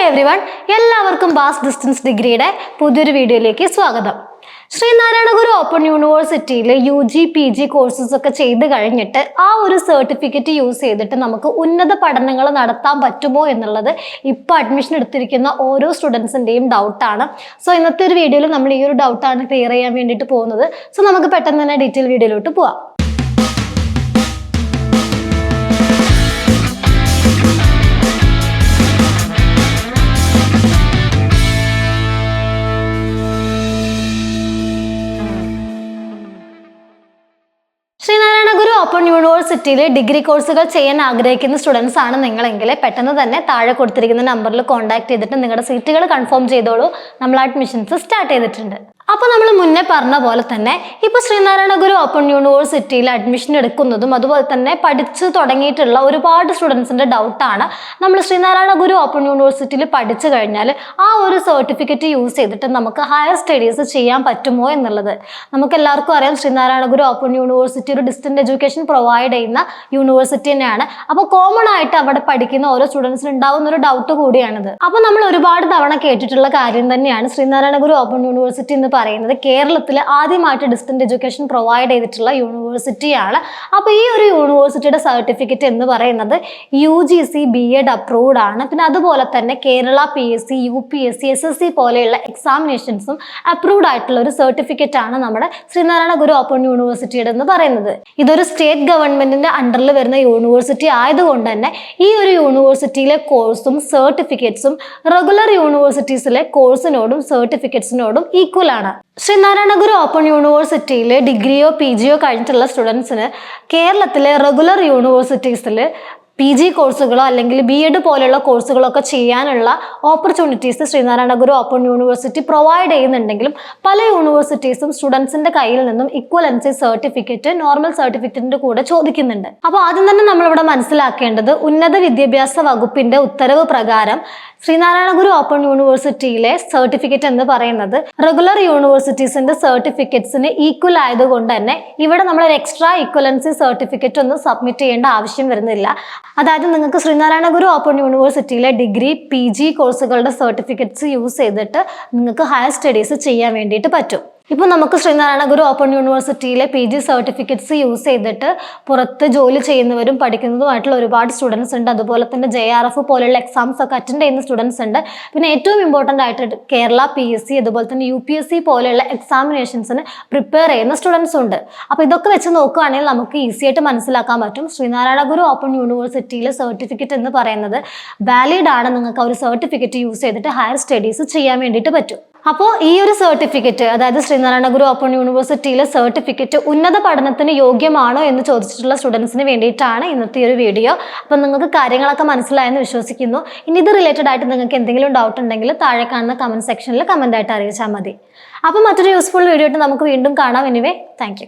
Hello everyone എല്ലാവർക്കും bass distance ഡിഗ്രിയുടെ പുതിയൊരു വീഡിയോയിലേക്ക് സ്വാഗതം. ശ്രീനാരായണ ഗുരു ഓപ്പൺ യൂണിവേഴ്സിറ്റിയിൽ U G P G courses ഒക്കെ ചെയ്ത് കഴിഞ്ഞിട്ട് ആ ഒരു സർട്ടിഫിക്കറ്റ് യൂസ് ചെയ്തിട്ട് നമുക്ക് ഉന്നത പഠനങ്ങൾ നടത്താൻ പറ്റുമോ എന്നുള്ളത് ഇപ്പോൾ അഡ്മിഷൻ എടുത്തിരിക്കുന്ന ഓരോ സ്റ്റുഡൻസിന്റെയും ഡൗട്ടാണ് സോ ഇന്നത്തെ ഒരു വീഡിയോയിൽ നമ്മൾ ഈ ഒരു ഡൗട്ടാണ് ക്ലിയർ ചെയ്യാൻ വേണ്ടിയിട്ട് പോകുന്നത്. സോ നമുക്ക് പെട്ടെന്ന് തന്നെ ഡീറ്റെയിൽ വീഡിയോയിലോട്ട് പോവാം. ഓപ്പൺ യൂണിവേഴ്സിറ്റിയിൽ ഡിഗ്രി കോഴ്സുകൾ ചെയ്യാൻ ആഗ്രഹിക്കുന്ന സ്റ്റുഡൻസ് ആണ് നിങ്ങളെങ്കിൽ പെട്ടെന്ന് തന്നെ താഴെ കൊടുത്തിരിക്കുന്ന നമ്പറിൽ കോൺടാക്ട് ചെയ്തിട്ട് നിങ്ങളുടെ സീറ്റുകൾ കൺഫേം ചെയ്തോളൂ. നമ്മൾ അഡ്മിഷൻസ് സ്റ്റാർട്ട് ചെയ്തിട്ടുണ്ട്. അപ്പോൾ നമ്മൾ മുന്നേ പറഞ്ഞ പോലെ തന്നെ ഇപ്പോൾ ശ്രീനാരായണ ഗുരു ഓപ്പൺ യൂണിവേഴ്സിറ്റിയിൽ അഡ്മിഷൻ എടുക്കുന്നതും അതുപോലെ തന്നെ പഠിച്ചു തുടങ്ങിയിട്ടുള്ള ഒരുപാട് സ്റ്റുഡൻസിന്റെ ഡൗട്ടാണ് നമ്മൾ ശ്രീനാരായണ ഗുരു ഓപ്പൺ യൂണിവേഴ്സിറ്റിയിൽ പഠിച്ചു കഴിഞ്ഞാൽ ആ ഒരു സർട്ടിഫിക്കറ്റ് യൂസ് ചെയ്തിട്ട് നമുക്ക് ഹയർ സ്റ്റഡീസ് ചെയ്യാൻ പറ്റുമോ എന്നുള്ളത്. നമുക്ക് എല്ലാവർക്കും അറിയാം ശ്രീനാരായണ ഗുരു ഓപ്പൺ യൂണിവേഴ്സിറ്റി ഒരു ഡിസ്റ്റന്റ് എഡ്യൂക്കേഷൻ പ്രൊവൈഡ് ചെയ്യുന്ന യൂണിവേഴ്സിറ്റി തന്നെയാണ്. അപ്പോൾ കോമൺ ആയിട്ട് അവിടെ പഠിക്കുന്ന ഓരോ സ്റ്റുഡൻസിന് ഉണ്ടാവുന്ന ഒരു ഡൗട്ട് കൂടിയാണിത്. അപ്പോൾ നമ്മൾ ഒരുപാട് തവണ കേട്ടിട്ടുള്ള കാര്യം തന്നെയാണ് ശ്രീനാരായണ ഗുരു ഓപ്പൺ യൂണിവേഴ്സിറ്റി എന്ന് പറയുന്നത് കേരളത്തിൽ ആദ്യമായിട്ട് ഡിസ്റ്റന്റ് എഡ്യൂക്കേഷൻ പ്രൊവൈഡ് ചെയ്തിട്ടുള്ള യൂണിവേഴ്സിറ്റിയാണ്. അപ്പോൾ ഈ ഒരു യൂണിവേഴ്സിറ്റിയുടെ സർട്ടിഫിക്കറ്റ് എന്ന് പറയുന്നത് U G C B Ed approved ആണ്. പിന്നെ അതുപോലെ തന്നെ Kerala P S C U P S C S S C പോലെയുള്ള എക്സാമിനേഷൻസും അപ്രൂവ്ഡ് ആയിട്ടുള്ള ഒരു സർട്ടിഫിക്കറ്റ് ആണ് നമ്മുടെ ശ്രീനാരായണ ഗുരു ഓപ്പൺ യൂണിവേഴ്സിറ്റിയുടെ എന്ന് പറയുന്നത്. ഇതൊരു സ്റ്റേറ്റ് ഗവൺമെന്റിന്റെ അണ്ടറിൽ വരുന്ന യൂണിവേഴ്സിറ്റി ആയതുകൊണ്ട് തന്നെ ഈ ഒരു യൂണിവേഴ്സിറ്റിയിലെ കോഴ്സും സർട്ടിഫിക്കറ്റ്സും റെഗുലർ യൂണിവേഴ്സിറ്റീസിലെ കോഴ്സിനോടും സർട്ടിഫിക്കറ്റ്സിനോടും ഈക്വൽ ആണ്. ശ്രീനാരായണ ഗുരു ഓപ്പൺ യൂണിവേഴ്സിറ്റിയിൽ ഡിഗ്രിയോ പി ജിയോ കഴിഞ്ഞിട്ടുള്ള സ്റ്റുഡൻസിന് കേരളത്തിലെ റെഗുലർ യൂണിവേഴ്സിറ്റീസിൽ പി ജി കോഴ്സുകളോ അല്ലെങ്കിൽ ബി എഡ് പോലെയുള്ള കോഴ്സുകളൊക്കെ ചെയ്യാനുള്ള opportunities Sreenarayana Guru open university provide ചെയ്യുന്നുണ്ടെങ്കിലും പല യൂണിവേഴ്സിറ്റീസും സ്റ്റുഡൻസിന്റെ കയ്യിൽ നിന്നും ഇക്വലൻസി സർട്ടിഫിക്കറ്റ് നോർമൽ സർട്ടിഫിക്കറ്റിന്റെ കൂടെ ചോദിക്കുന്നുണ്ട്. അപ്പോൾ ആദ്യം തന്നെ നമ്മളിവിടെ മനസ്സിലാക്കേണ്ടത് ഉന്നത വിദ്യാഭ്യാസ വകുപ്പിന്റെ ഉത്തരവ് പ്രകാരം ശ്രീനാരായണ ഗുരു ഓപ്പൺ യൂണിവേഴ്സിറ്റിയിലെ സർട്ടിഫിക്കറ്റ് എന്ന് പറയുന്നത് റെഗുലർ യൂണിവേഴ്സിറ്റീസിന്റെ സർട്ടിഫിക്കറ്റ്സിന് ഈക്വൽ ആയതുകൊണ്ട് തന്നെ ഇവിടെ നമ്മൾ എക്സ്ട്രാ ഇക്വലൻസി സർട്ടിഫിക്കറ്റ് ഒന്നും സബ്മിറ്റ് ചെയ്യേണ്ട ആവശ്യം വരുന്നില്ല. അതായത് നിങ്ങൾക്ക് ശ്രീനാരായണ ഗുരു ഓപ്പൺ യൂണിവേഴ്സിറ്റിയിലെ ഡിഗ്രി പി ജി കോഴ്സുകളുടെ സർട്ടിഫിക്കറ്റ്സ് യൂസ് ചെയ്തിട്ട് നിങ്ങൾക്ക് ഹയർ സ്റ്റഡീസ് ചെയ്യാൻ വേണ്ടിയിട്ട് പറ്റും. ഇപ്പോൾ നമുക്ക് ശ്രീനാരായണ ഗുരു ഓപ്പൺ യൂണിവേഴ്സിറ്റിയിലെ പി ജി സർട്ടിഫിക്കറ്റ്സ് യൂസ് ചെയ്തിട്ട് പുറത്ത് ജോലി ചെയ്യുന്നവരും പഠിക്കുന്നതുമായിട്ടുള്ള ഒരുപാട് സ്റ്റുഡൻസ് ഉണ്ട്. അതുപോലെ തന്നെ ജെ ആർ എഫ് പോലെയുള്ള എക്സാംസ് ഒക്കെ അറ്റൻഡ് ചെയ്യുന്ന സ്റ്റുഡൻസ് ഉണ്ട്. പിന്നെ ഏറ്റവും ഇമ്പോർട്ടന്റ് ആയിട്ട് കേരള പി എസ് സി അതുപോലെ തന്നെ യു പി എസ് സി പോലെയുള്ള എക്സാമിനേഷൻസിന് പ്രിപ്പയർ ചെയ്യുന്ന സ്റ്റുഡൻസ് ഉണ്ട്. അപ്പോൾ ഇതൊക്കെ വെച്ച് നോക്കുകയാണെങ്കിൽ നമുക്ക് ഈസി ആയിട്ട് മനസ്സിലാക്കാൻ പറ്റും. ശ്രീനാരായണ ഗുരു ഓപ്പൺ യൂണിവേഴ്സിറ്റിയിലെ സർട്ടിഫിക്കറ്റ് എന്ന് പറയുന്നത് വാലിഡ് ആണ്. നിങ്ങൾക്ക് ആ ഒരു സർട്ടിഫിക്കറ്റ് യൂസ് ചെയ്തിട്ട് ഹയർ സ്റ്റഡീസ് ചെയ്യാൻ വേണ്ടിയിട്ട് പറ്റും. അപ്പോൾ ഈ ഒരു സർട്ടിഫിക്കറ്റ് അതായത് ശ്രീനാരായണ ഗുരു ഓപ്പൺ യൂണിവേഴ്സിറ്റിയിലെ സർട്ടിഫിക്കറ്റ് ഉന്നത പഠനത്തിന് യോഗ്യമാണോ എന്ന് ചോദിച്ചിട്ടുള്ള സ്റ്റുഡൻസിന് വേണ്ടിയിട്ടാണ് ഇന്നത്തെ ഒരു വീഡിയോ അപ്പം നിങ്ങൾക്ക് കാര്യങ്ങളൊക്കെ മനസ്സിലായെന്ന് വിശ്വസിക്കുന്നു. ഇനി ഇത് റിലേറ്റഡ് ആയിട്ട് നിങ്ങൾക്ക് എന്തെങ്കിലും ഡൗട്ട് ഉണ്ടെങ്കിൽ താഴെ കാണുന്ന കമന്റ് സെക്ഷനിൽ കമന്റ് ആയിട്ട് അറിയിച്ചാൽ മതി. അപ്പോൾ മറ്റൊരു യൂസ്ഫുൾ വീഡിയോ ആയിട്ട് നമുക്ക് വീണ്ടും കാണാം. Anyway thank